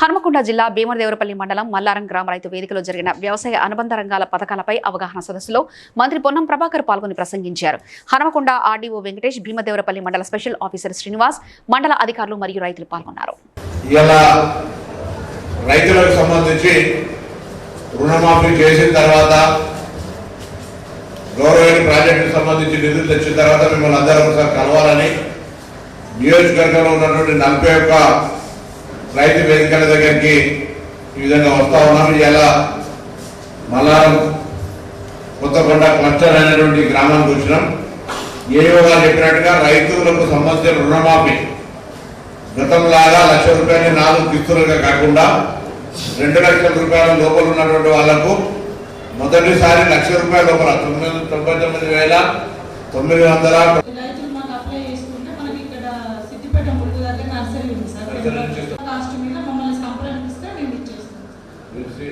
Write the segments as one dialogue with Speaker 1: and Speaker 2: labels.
Speaker 1: హనుమకొండ జిల్లా భీమదేవరపల్లి మండలం మల్లారం గ్రామ రైతు వేదికలో జరిగిన వ్యవసాయ అనుబంధ రంగాల పథకాలపై అవగాహన సదస్సులో మంత్రి పొన్నం ప్రభాకర్ పాల్గొని ప్రసంగించారు. హనుమకొండ ఆర్డీఓ వెంకటేష్ భీమదేవరపల్లి మండల స్పెషల్ ఆఫీసర్ శ్రీనివాస్ మండల అధికారులు మరియు రైతులు పాల్గొన్నారు.
Speaker 2: రైతులకు సంబంధించి రుణమాఫీ చేసిన తర్వాత గౌరవైన ప్రాజెక్టుకు సంబంధించి నిధులు తెచ్చిన తర్వాత మిమ్మల్ని ఒకసారి కలవాలని నియోజకవర్గంలో ఉన్నటువంటి నలభై ఒక్క రైతు వేదికల దగ్గరికి ఈ విధంగా వస్తా ఉన్నాం ఇలా మల్లారం కొత్తకొండ క్లస్టర్ అనేటువంటి గ్రామానికి వచ్చినాం ఏవో గారు చెప్పినట్టుగా రైతులకు సంబంధించిన రుణమాఫీ గతంలాగా లక్ష రూపాయలు నాలుగు కిస్తులుగా కాకుండా రెండు లక్షల రూపాయల లోపల ఉన్నటువంటి వాళ్ళకు మొదటిసారి లక్ష రూపాయల లోపల తొమ్మిది తొంభై తొమ్మిది వేల తొమ్మిది వందల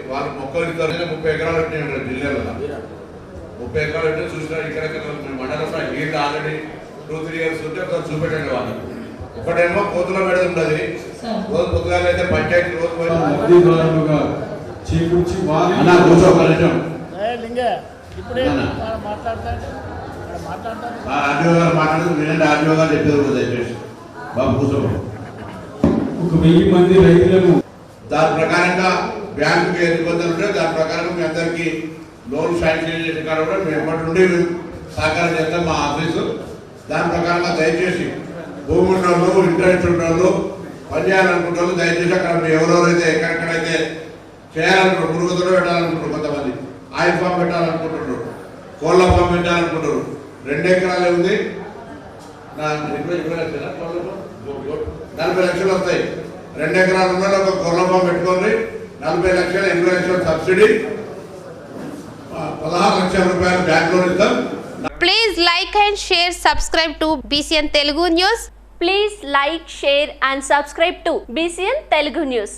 Speaker 3: ఇచ్చేస్తాం
Speaker 2: వాళ్ళు మొక్కలు ఇస్తారు ముప్పై ఎకరాలు పెట్టినాయి జిల్లాలో. ముప్పై ఎకరాలు పెట్టి చూసిన ఇక్కడ మండలంలో నీళ్ళు ఆల్రెడీ టూ త్రీ ఇయర్స్ ఉంటే ఒకసారి చూపెట్టండి వాళ్ళకి ఒకటేమో కోతుల పెడత ఉన్నది.
Speaker 3: సార్.
Speaker 2: రోజు పొద్దుగాల అయితే పంచాయతీ రోజు కూర్చో ఆర్డీఓ గారు మాట్లాడుతూ ఆర్డీఓ గారు చెప్పేది కూడా దయచేసి బాబు
Speaker 4: ఒక వెయ్యి మంది రైతులను
Speaker 2: దాని ప్రకారంగా బ్యాంకుకి ఏ నిబంధనలు ఉంటే దాని ప్రకారం మీ అందరికీ లోన్ శాంక్షన్ చేసిన కాడ కూడా మేము ఎప్పటి నుండి సహకారం చేస్తాం మా ఆఫీసు. దాని ప్రకారంగా దయచేసి భూమి ఉన్న వాళ్ళు ఇంట్రెస్ట్ ఉన్న వాళ్ళు పనిచేయాలనుకుంటే వాళ్ళు దయచేసి అక్కడ ఎవరెవరైతే ఎక్కడెక్కడైతే చేయాలనుకుంటారు పురుగుతులు పెట్టాలనుకుంటారు కొంతమంది ఆయిల్ ఫామ్ పెట్టాలనుకుంటున్నారు కోళ్ళ ఫామ్ పెట్టాలనుకుంటారు రెండు ఎకరాలే ఉంది. నా నలభై లక్షలు వస్తాయి. రెండు ఎకరాలు ఉన్న ఒక కోళ్ళ ఫామ్ పెట్టుకోండి. నలభై లక్షలు ఎనభై లక్షల సబ్సిడీ ఆ, పదహారు లక్షల రూపాయలు బ్యాంక్ లోన్ ఇస్తాం
Speaker 5: Please like and share, subscribe to BCN Telugu News.
Speaker 6: Please like, share and subscribe to BCN Telugu News.